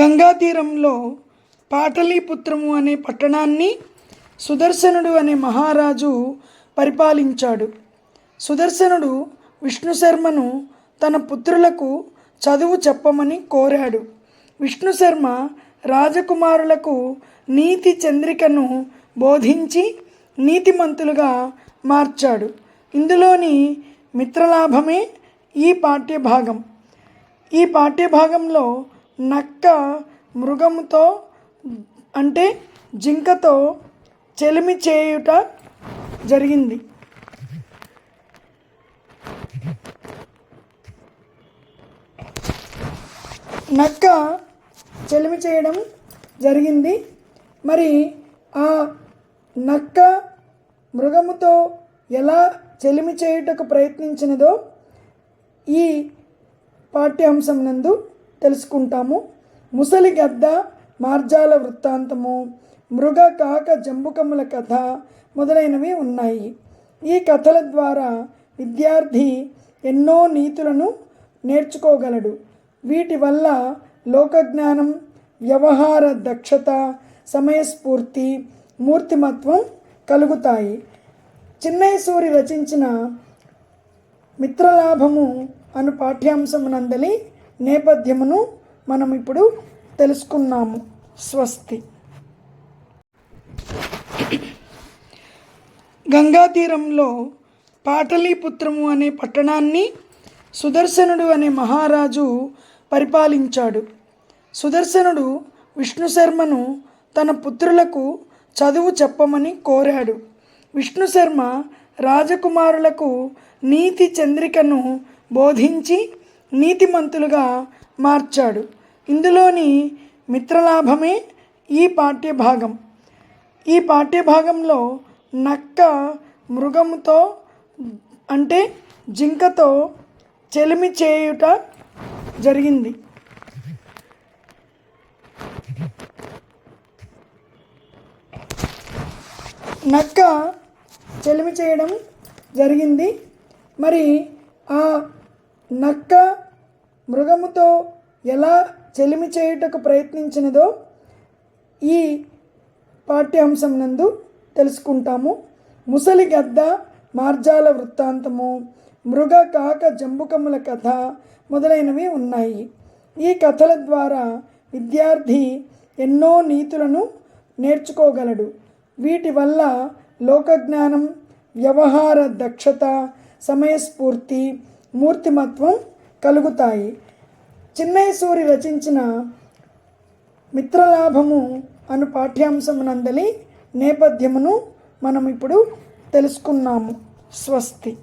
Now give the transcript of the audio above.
గంగా తీరంలో పాటలీపుత్రము అనే పట్టణాన్ని సుదర్శనుడు అనే మహారాజు పరిపాలించాడు. సుదర్శనుడు విష్ణు శర్మను తన పుత్రులకు చదువు చెప్పమని కోరాడు. విష్ణు శర్మ రాజకుమారులకు నీతి చంద్రికను బోధించి నీతిమంతులుగా మార్చాడు. ఇందులోని మిత్రలాభమే ఈ పాఠ్యభాగం. ఈ పాఠ్యభాగంలో నక్క మృగముతో అంటే జింకతో చెలిమి చేయుట జరిగింది. నక్క చెలిమి చేయడం జరిగింది. మరి ఆ నక్క మృగముతో ఎలా చెలిమి చేయుటకు ప్రయత్నించినదో ఈ పాఠ్యాంశం నందు తెలుసుకుంటాము. ముసలి గద్ద మార్జాల వృత్తాంతము మృగ కాక జంబుకముల కథ మొదలైనవి ఉన్నాయి. ఈ కథల ద్వారా విద్యార్థి ఎన్నో నీతులను నేర్చుకోగలడు. వీటి వల్ల లోకజ్ఞానం వ్యవహార దక్షత సమయస్ఫూర్తి మూర్తిమత్వం కలుగుతాయి. చిన్నయ్య సూరి రచించిన మిత్రలాభము అను పాఠ్యాంశమునందలి నేపథ్యమును మనం ఇప్పుడు తెలుసుకున్నాము స్వస్తి. గంగా తీరంలో పాటలీపుత్రము అనే పట్టణాన్ని సుదర్శనుడు అనే మహారాజు పరిపాలించాడు. సుదర్శనుడు విష్ణు శర్మను తన పుత్రులకు చదువు చెప్పమని కోరాడు. విష్ణు శర్మ రాజకుమారులకు నీతి చంద్రికను బోధించి నీతిమంతులుగా మార్చాడు. ఇందులోని మిత్రలాభమే ఈ పాఠ్యభాగం. ఈ పాఠ్యభాగంలో నక్క మృగముతో అంటే జింకతో చెలిమి చేయుట జరిగింది. నక్క చెలిమి చేయడం జరిగింది. మరి ఆ నక్క మృగముతో ఎలా చెలిమి చేయుటకు ప్రయత్నించినదో ఈ పాఠ్యాంశం నందు తెలుసుకుంటాము. ముసలి గద్ద మార్జాల వృత్తాంతము మృగ కాక జంబుకముల కథ మొదలైనవి ఉన్నాయి. ఈ కథల ద్వారా విద్యార్థి ఎన్నో నీతులను నేర్చుకోగలడు. వీటి వల్ల లోకజ్ఞానం వ్యవహార దక్షత సమయస్ఫూర్తి మూర్తిమత్వం కలుగుతాయి. చిన్నయ్య సూరి రచించిన మిత్రలాభము అను పాఠ్యాంశమునందలి నేపథ్యమును మనం ఇప్పుడు తెలుసుకున్నాము. స్వస్తి.